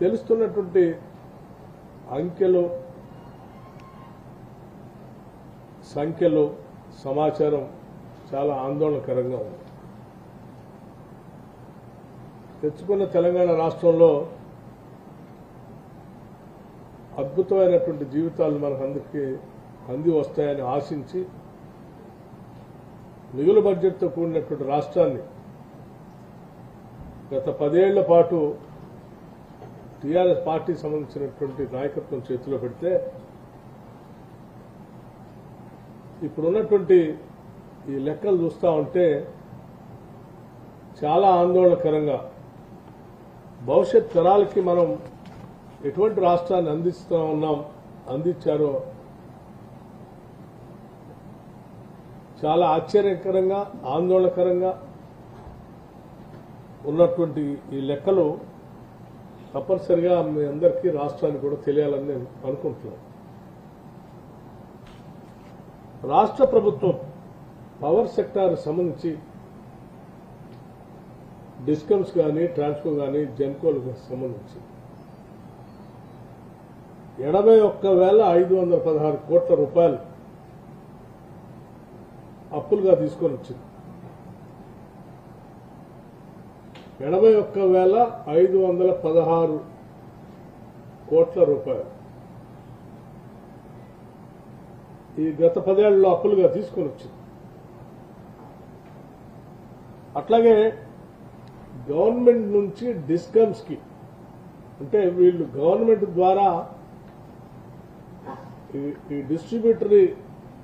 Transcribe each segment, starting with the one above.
తెలుస్తున్నటువంటి అంకెలు సంఖ్యలో సమాచారం చాలా ఆందోళనకరంగా ఉంది. తెచ్చుకున్న తెలంగాణ రాష్ట్రంలో అద్భుతమైనటువంటి జీవితాలు మనకందరికీ అంది వస్తాయని ఆశించి మిగులు బడ్జెట్తో కూడినటువంటి రాష్ట్రాన్ని గత పదేళ్ళ పాటు టీఆర్ఎస్ పార్టీ సంబంధించినటువంటి నాయకత్వం చేతిలో పెడితే ఇప్పుడున్నటువంటి ఈ లెక్కలు చూస్తూ ఉంటే చాలా ఆందోళనకరంగా భవిష్యత్ తరాలకి మనం ఎటువంటి రాష్ట్రాన్ని అందిస్తూ ఉన్నాం అందించారో చాలా ఆశ్చర్యకరంగా ఆందోళనకరంగా ఉన్నటువంటి ఈ లెక్కలు తప్పనిసరిగా మీ అందరికీ రాష్ట్రానికి కూడా తెలియాలని నేను అనుకుంటున్నాను. రాష్ట్ర ప్రభుత్వం పవర్ సెక్టార్ సంబంధించి డిస్కమ్స్ కానీ ట్రాన్స్కో కానీ జెన్కోలకు సంబంధించి ఎనభై ఒక్క వేల ఐదు వందల పదహారు కోట్ల రూపాయలు అప్పులుగా తీసుకొని వచ్చింది. ఎనభై ఒక్క వేల ఐదు వందల పదహారు కోట్ల రూపాయలు. ఈ గత పదేళ్ళలో అప్పులుగా తీసుకొని వచ్చింది. అట్లాగే గవర్నమెంట్ నుంచి డిస్కమ్స్కి అంటే వీళ్ళు గవర్నమెంట్ ద్వారా ఈ- ఈ డిస్ట్రిబ్యూటరీ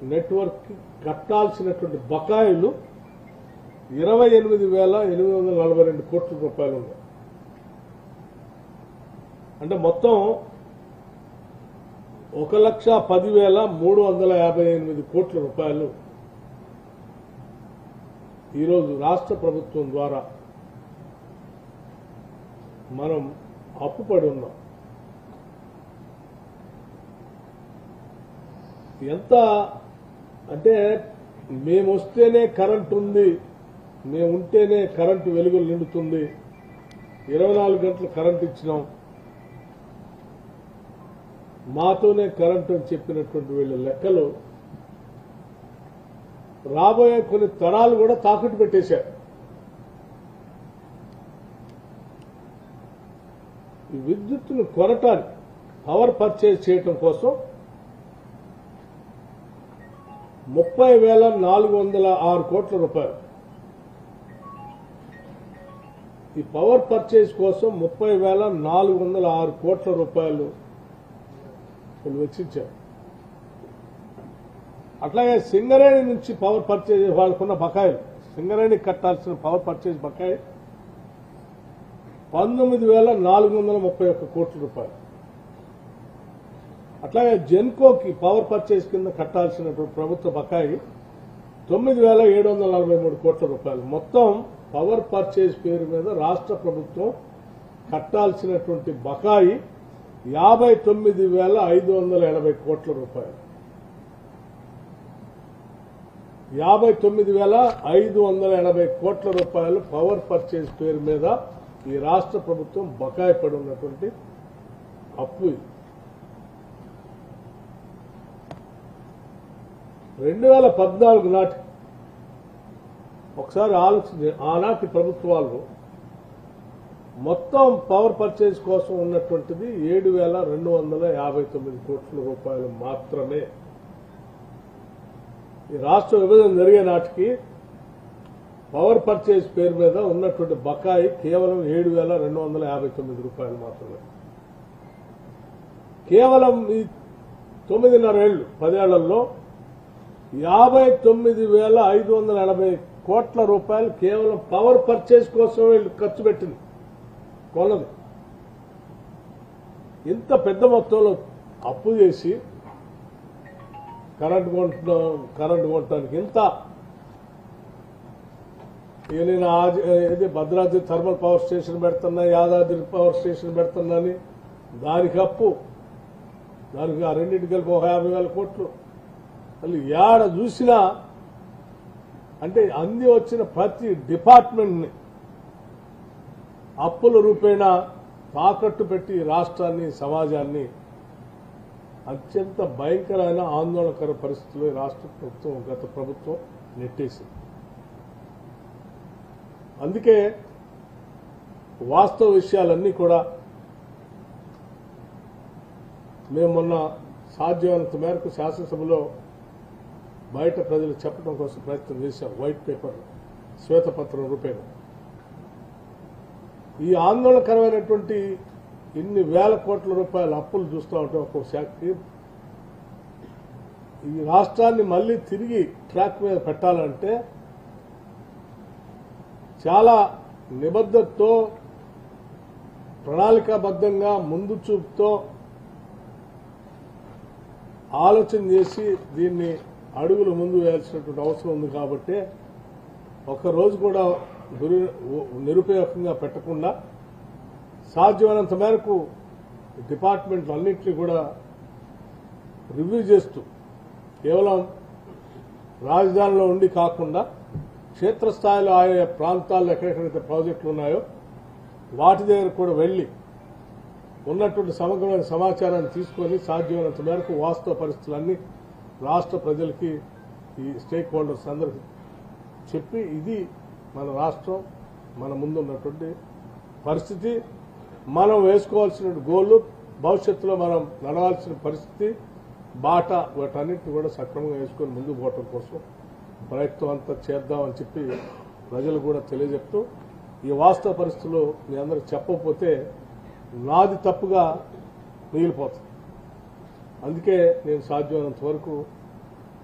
నెట్వర్క్ కట్టాల్సినటువంటి బకాయిలు ఇరవై ఎనిమిది వేల ఎనిమిది వందల నలభై రెండు కోట్ల రూపాయలు ఉన్నాయి. అంటే మొత్తం ఒక లక్ష పదివేల మూడు వందల యాభై ఎనిమిది కోట్ల రూపాయలు ఈరోజు రాష్ట్ర ప్రభుత్వం ద్వారా మనం అప్పుపడి ఉన్నాం. ఎంత అంటే మేమొస్తేనే కరెంట్ ఉంది మేము ఉంటేనే కరెంటు వెలుగులు నిండుతుంది. ఇరవై నాలుగు గంటలు కరెంట్ ఇచ్చినాం. మాతోనే కరెంట్ అని చెప్పినటువంటి వీళ్ళ లెక్కలు రాబోయే కొన్ని తరాలు కూడా తాకట్టు పెట్టేశారు. ఈ విద్యుత్తును కొనటానికి పవర్ పర్చేజ్ చేయటం కోసం ముప్పై వేల నాలుగు వందల ఆరు కోట్ల రూపాయలు. ఈ పవర్ పర్చేజ్ కోసం ముప్పై వేల నాలుగు వందల ఆరు కోట్ల రూపాయలు వీళ్ళు వెచ్చించారు. అట్లాగే సింగరేణి నుంచి పవర్ పర్చేజ్ వాళ్ళకున్న బకాయిలు సింగరేణి కట్టాల్సిన పవర్ పర్చేజ్ బకాయి పంతొమ్మిది వేల నాలుగు వందల ముప్పై ఒక్క కోట్ల రూపాయలు. అట్లాగే జెన్కోకి పవర్ పర్చేజ్ కింద కట్టాల్సిన ప్రభుత్వ బకాయి తొమ్మిది వేల ఏడు వందల నలభై మూడు కోట్ల రూపాయలు. మొత్తం పవర్ పర్చేజ్ పేరు మీద రాష్ట్ర ప్రభుత్వం కట్టాల్సినటువంటి బకాయి యాభై తొమ్మిది వేల ఐదు వందల ఎనభై కోట్ల రూపాయలు. యాభై తొమ్మిది వేల ఐదు వందల ఎనభై కోట్ల రూపాయలు పవర్ పర్చేజ్ పేరు మీద ఈ రాష్ట్ర ప్రభుత్వం బకాయి పడి ఉన్నటువంటి అప్పు ఇది. రెండు వేల పద్నాలుగు నాటికి ఒకసారి ఆలోచించి ఆనాటి ప్రభుత్వాలు మొత్తం పవర్ పర్చేజ్ కోసం ఉన్నటువంటిది ఏడు వేల రెండు వందల యాభై తొమ్మిది కోట్ల రూపాయలు మాత్రమే. ఈ రాష్ట్ర విభజన జరిగే నాటికి పవర్ పర్చేజ్ పేరు మీద ఉన్నటువంటి బకాయి కేవలం ఏడు వేల రెండు వందల యాభై తొమ్మిది రూపాయలు మాత్రమే. కేవలం ఈ తొమ్మిదిన్నరేళ్ళు పదేళ్ళలో యాభై తొమ్మిది వేల ఐదు వందల ఎనభై కోట్ల రూపాయలు కేవలం పవర్ పర్చేజ్ కోసం వీళ్ళు ఖర్చు పెట్టింది. కొన్నది. ఇంత పెద్ద మొత్తంలో అప్పు చేసి కరెంట్ కొంటున్నాం కరెంట్ కొనడానికి ఇంత ఏదైనా నేను ఏది భద్రాద్రి థర్మల్ పవర్ స్టేషన్ పెడుతున్నా యాదాద్రి పవర్ స్టేషన్ పెడుతున్నా అని దానికి అప్పు. దానికి ఆ రెండింటి కలిపి ఒక యాభై వేల కోట్లు. మళ్ళీ ఏడ చూసినా అంటే అంది వచ్చిన ప్రతి డిపార్ట్మెంట్ని అప్పుల రూపేణ తాకట్టు పెట్టి రాష్ట్రాన్ని సమాజాన్ని అత్యంత భయంకరమైన ఆందోళనకర పరిస్థితుల్లో రాష్ట్ర ప్రభుత్వం గత ప్రభుత్వం నెట్టేసింది. అందుకే వాస్తవ విషయాలన్నీ కూడా మేము మొన్న సాధ్యమైనంత మేరకు శాసనసభలో బయట ప్రజలు చెప్పడం కోసం ప్రయత్నం చేశాం వైట్ పేపర్ శ్వేతపత్రం రూపేణ. ఈ ఆందోళనకరమైనటువంటి ఇన్ని వేల కోట్ల రూపాయల అప్పులు చూస్తూ ఉంటే ఒక్కో శాఖకి ఈ రాష్ట్రాన్ని మళ్ళీ తిరిగి ట్రాక్ మీద పెట్టాలంటే చాలా నిబద్ధతతో ప్రణాళికాబద్ధంగా ముందు చూపుతో ఆలోచన చేసి దీన్ని అడుగులు ముందు వేయాల్సినటువంటి అవసరం ఉంది కాబట్టి ఒక రోజు కూడా దురి నిరుపయోగంగా పెట్టకుండా సాధ్యమైనంత మేరకు డిపార్ట్మెంట్లు అన్నింటినీ కూడా రివ్యూ చేస్తూ కేవలం రాజధానిలో ఉండి కాకుండా క్షేత్రస్థాయిలో ఆయా ప్రాంతాల్లో ఎక్కడెక్కడైతే ప్రాజెక్టులు ఉన్నాయో వాటి దగ్గర కూడా వెళ్ళి ఉన్నటువంటి సమగ్రమైన సమాచారాన్ని తీసుకొని సాధ్యమైనంత మేరకు వాస్తవ పరిస్థితులన్నీ రాష్ట్ర ప్రజలకి ఈ స్టేక్ హోల్డర్స్ అందరికి చెప్పి ఇది మన రాష్ట్రం మన ముందున్నటువంటి పరిస్థితి. మనం వేసుకోవాల్సిన గోళ్ళు భవిష్యత్తులో మనం నడవాల్సిన పరిస్థితి బాట వాటన్నిటిని కూడా సక్రమంగా వేసుకొని ముందుకు పోవటం కోసం ప్రయత్నం అంతా చేద్దామని చెప్పి ప్రజలు కూడా తెలియజెప్తూ ఈ వాస్తవ పరిస్థితులు మీ అందరికి చెప్పకపోతే నాది తప్పుగా మిగిలిపోతుంది. అందుకే నేను సాధ్యమైనంత వరకు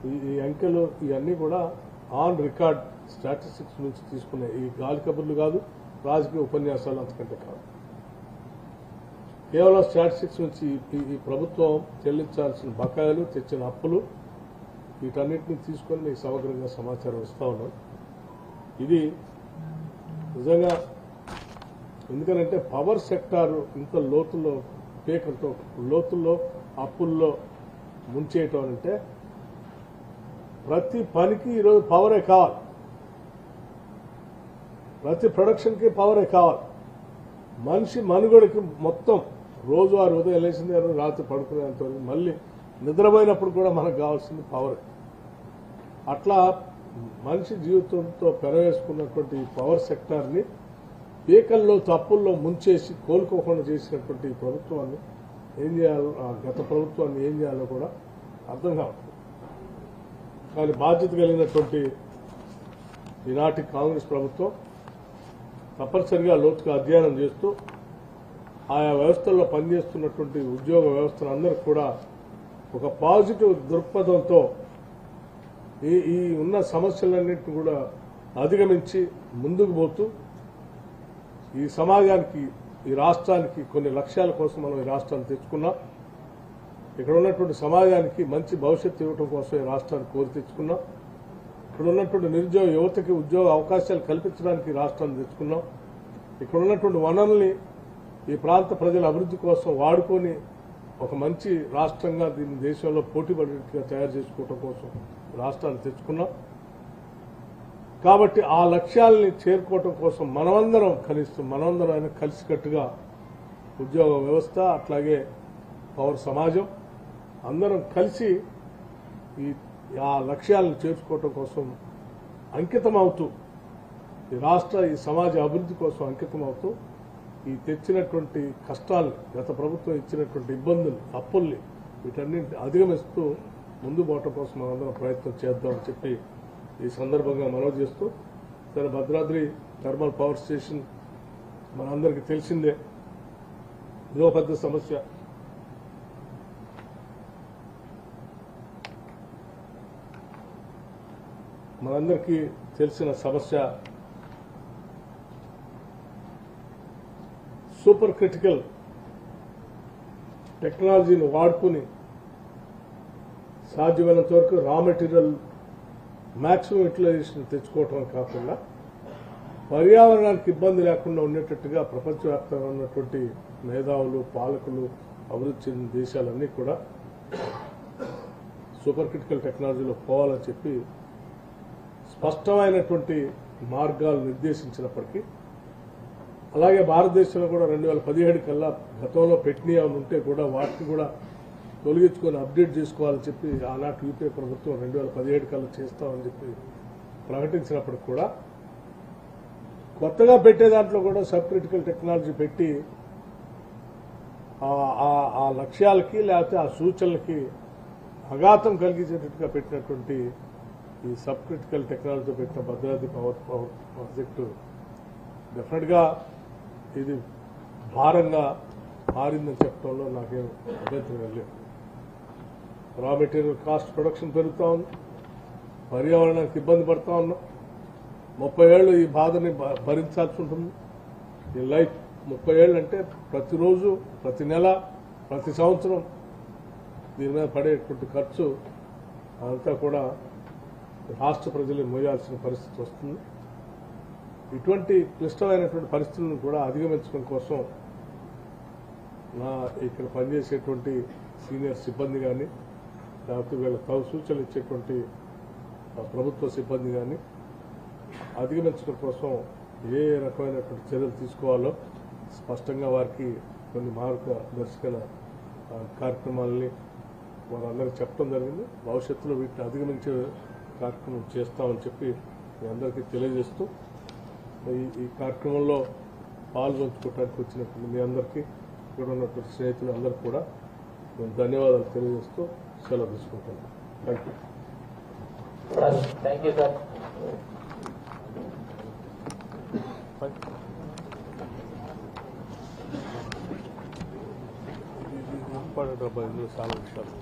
ఈ అంకెలు ఇవన్నీ కూడా ఆన్ రికార్డ్ స్టాటిస్టిక్స్ నుంచి తీసుకునే ఈ గాలి కబుర్లు కాదు రాజకీయ ఉపన్యాసాలు అంతకంటే కాదు. కేవలం స్టాటిస్టిక్స్ నుంచి ఈ- ఈ ప్రభుత్వం చెల్లించాల్సిన బకాయిలు తెచ్చిన అప్పులు వీటన్నిటిని తీసుకొని మీకు సమగ్రంగా సమాచారం ఇస్తా ఉన్నాం. ఇది నిజంగా ఎందుకనంటే పవర్ సెక్టార్ ఇంత లోతుల్లో పేకలతో లోతుల్లో అప్పుల్లో ముంచేయటం అంటే ప్రతి పనికి ఈరోజు పవరే కావాలి. ప్రతి ప్రొడక్షన్కి పవరే కావాలి. మనిషి మనుగడకి మొత్తం రోజువారి ఉదయం లేచింది రాత్రి పడుకునేంత మళ్ళీ నిద్రపోయినప్పుడు కూడా మనకు కావాల్సింది పవర్ అట్లా మనిషి జీవితంతో పెరవేసుకున్నటువంటి ఈ పవర్ సెక్టార్ని పీకల్లో తప్పుల్లో ముంచేసి కోలుకోకుండా చేసినటువంటి ఈ ప్రభుత్వాన్ని ఏం చేయాలో ఆ గత ప్రభుత్వాన్ని ఏం చేయాలో కూడా అర్థం కావట్లేదు. కానీ బాధ్యత కలిగినటువంటి ఈనాటి కాంగ్రెస్ ప్రభుత్వం తప్పనిసరిగా లోతుగా అధ్యయనం చేస్తూ ఆయా వ్యవస్థల్లో పనిచేస్తున్నటువంటి ఉద్యోగ వ్యవస్థలందరికీ కూడా ఒక పాజిటివ్ దృక్పథంతో ఈ ఈ ఉన్న సమస్యలన్నింటినీ కూడా అధిగమించి ముందుకు పోతూ ఈ సమాజానికి ఈ రాష్ట్రానికి కొన్ని లక్ష్యాల కోసం మనం ఈ రాష్ట్రాన్ని తెచ్చుకున్నాం. ఇక్కడ ఉన్నటువంటి సమాజానికి మంచి భవిష్యత్తు ఇవ్వడం కోసం ఈ రాష్ట్రాన్ని కోరి తెచ్చుకున్నాం. ఇక్కడ ఉన్నటువంటి నిరుద్యోగ యువతకి ఉద్యోగ అవకాశాలు కల్పించడానికి రాష్ట్రాన్ని తెచ్చుకున్నాం. ఇక్కడ ఉన్నటువంటి వనరుల్ని ఈ ప్రాంత ప్రజల అభివృద్ధి కోసం వాడుకొని ఒక మంచి రాష్ట్రంగా దీన్ని దేశంలో పోటీ పడేట్టుగా తయారు చేసుకోవడం కోసం రాష్ట్రాన్ని తెచ్చుకున్నాం. కాబట్టి ఆ లక్ష్యాలని చేరుకోవటం కోసం మనమందరం కలుస్తూ మనమందరం ఆయన కలిసికట్టుగా ఉద్యోగ వ్యవస్థ అట్లాగే పౌర సమాజం అందరం కలిసి ఈ ఆ లక్ష్యాలను చేర్చుకోవటం కోసం అంకితం అవుతూ ఈ రాష్ట్ర ఈ సమాజ అభివృద్ధి కోసం అంకితం అవుతూ ఈ తెచ్చినటువంటి కష్టాలు గత ప్రభుత్వం ఇచ్చినటువంటి ఇబ్బందులు అప్పుల్ని వీటన్నింటి అధిగమిస్తూ ముందు పోవటం కోసం మనందరం ప్రయత్నం చేద్దామని చెప్పి ఈ సందర్భంగా మనవి చేస్తూ సరే భద్రాద్రి థర్మల్ పవర్ స్టేషన్ మనందరికీ తెలిసిందే. ఇదో పెద్ద సమస్య. మనందరికీ తెలిసిన సమస్య సూపర్ క్రిటికల్ టెక్నాలజీని వాడుకుని సాధ్యమైనంత వరకు రా మెటీరియల్ మ్యాక్సిమం యూటిలైజేషన్ తెచ్చుకోవటం కాకుండా పర్యావరణానికి ఇబ్బంది లేకుండా ఉండేటట్టుగా ప్రపంచవ్యాప్తంగా ఉన్నటువంటి మేధావులు పాలకులు అభివృద్ధి చెందిన దేశాలన్నీ కూడా సూపర్ క్రిటికల్ టెక్నాలజీలో పోవాలని చెప్పి స్పష్టమైనటువంటి మార్గాలు నిర్దేశించినప్పటికీ అలాగే భారతదేశంలో కూడా రెండు వేల పదిహేడు కల్లా గతంలో పెట్నీ ఉంటే కూడా వాటిని కూడా తొలగించుకొని అప్డేట్ చేసుకోవాలని చెప్పి ఆనాటి యూపీఏ ప్రభుత్వం రెండు వేల పదిహేడు కల్లా చేస్తామని చెప్పి ప్రకటించినప్పటికి కూడా కొత్తగా పెట్టే దాంట్లో కూడా సబ్ క్రిటికల్ టెక్నాలజీ పెట్టి ఆ- లక్ష్యాలకి లేకపోతే ఆ సూచనలకి అఘాతం కలిగించేటట్టుగా పెట్టినటువంటి ఈ సబ్ క్రిటికల్ టెక్నాలజీతో పెట్టిన భద్రాద్రి పవర్ పవర్ ప్రాజెక్టు డెఫినెట్గా ఇది భారంగా మారిందని చెప్పడంలో నాకేం అభ్యంతరం లేదు. రా మెటీరియల్ కాస్ట్ ప్రొడక్షన్ పెరుగుతూ ఉంది. పర్యావరణానికి ఇబ్బంది పడుతూ ఉన్నాం. ముప్పై ఏళ్ళు ఈ బాధని భ- భరించాల్సి ఉంటుంది. ఈ లైఫ్ ముప్పై ఏళ్ళు అంటే ప్రతిరోజు ప్రతి నెల ప్రతి సంవత్సరం దీని మీద పడేటువంటి ఖర్చు అంతా కూడా రాష్ట్ర ప్రజలు మోయాల్సిన పరిస్థితి వస్తుంది. ఇటువంటి క్లిష్టమైనటువంటి పరిస్థితులను కూడా అధిగమించడం కోసం నా ఇక్కడ పనిచేసేటువంటి సీనియర్ సిబ్బంది కానీ లేకపోతే వీళ్ళ తగు సూచనలు ఇచ్చేటువంటి ప్రభుత్వ సిబ్బంది కానీ అధిగమించడం కోసం ఏ రకమైనటువంటి చర్యలు తీసుకోవాలో స్పష్టంగా వారికి కొన్ని మార్గదర్శకల ఆ, కార్యక్రమాలని వారందరికీ చెప్పడం జరిగింది. భవిష్యత్తులో వీటిని అధిగమించే కార్యక్రమం చేస్తామని చెప్పి మీ అందరికీ తెలియజేస్తూ ఈ ఈ కార్యక్రమంలో పాల్గొంచుకోవడానికి వచ్చినటువంటి మీ అందరికీ ఇక్కడ ఉన్నటువంటి స్నేహితులు అందరికీ కూడా ధన్యవాదాలు తెలియజేస్తూ సెలవు తీసుకుంటాను thank you sir thank you sir important అబ్బాయి ఇందులో చాలా విషయాలు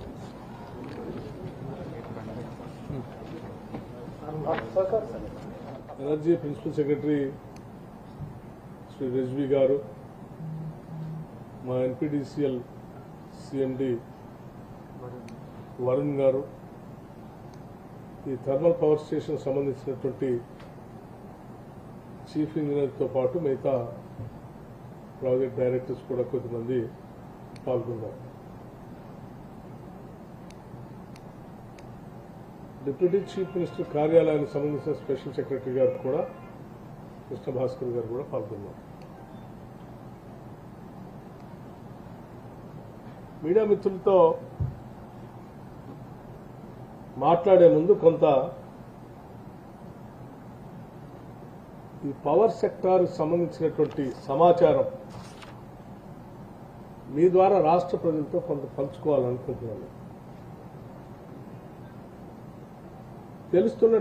energy principal secretary Shri Rizvi గారు మా ఎన్పిడిసిఎల్ సిఎండి వరుణ్ గారు ఈ థర్మల్ పవర్ స్టేషన్ సంబంధించినటువంటి చీఫ్ ఇంజనీర్తో పాటు మిగతా ప్రాజెక్ట్ డైరెక్టర్స్ కూడా కొంతమంది పాల్గొన్నారు. డిప్యూటీ చీఫ్ మినిస్టర్ కార్యాలయానికి సంబంధించిన స్పెషల్ సెక్రటరీ గారు కూడా కృష్ణ భాస్కర్ గారు కూడా పాల్గొన్నారు. మీడియా మిత్రులతో మాట్లాడే ముందు కొంత ఈ పవర్ సెక్టార్ సంబంధించినటువంటి సమాచారం మీ ద్వారా రాష్ట్ర ప్రజలతో కొంత పంచుకోవాలనుకుంటున్నాను. తెలుస్తున్న